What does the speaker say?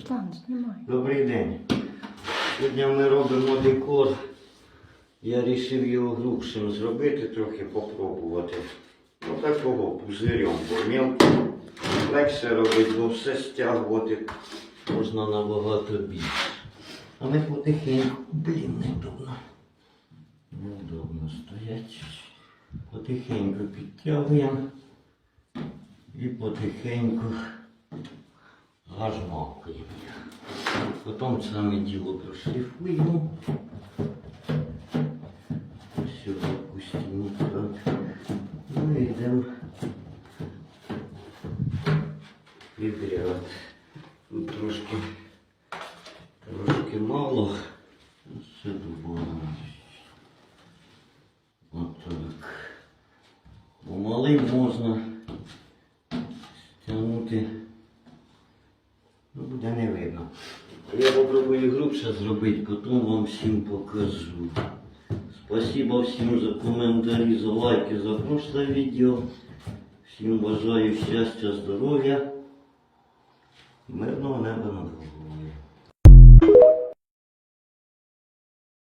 Стан, знімай. Добрий день. Сьогодні ми робимо декор. Я вирішив його грубшим зробити, трохи попробувати. Ну такого пузирем, бо мілко легше робити, бо все стягувати можна набагато більше. Ми потихеньку, блін, неудобно. Неудобно стоять. Потихеньку підтягуємо і потихеньку гажмакуємо. Потім саме діло прошліфуємо. Сюди пустимо так. Ну і йдемо. Тут трошки, трошки мало. Все добавимо. Отак. Бо малий можна стягнути. Ну, буде не видно. Я попробую грубше зробити, потім вам всім покажу. Спасибо всім за коментарі, за лайки за прошле відео. Всім бажаю щастя, здоров'я, мирного неба над головою.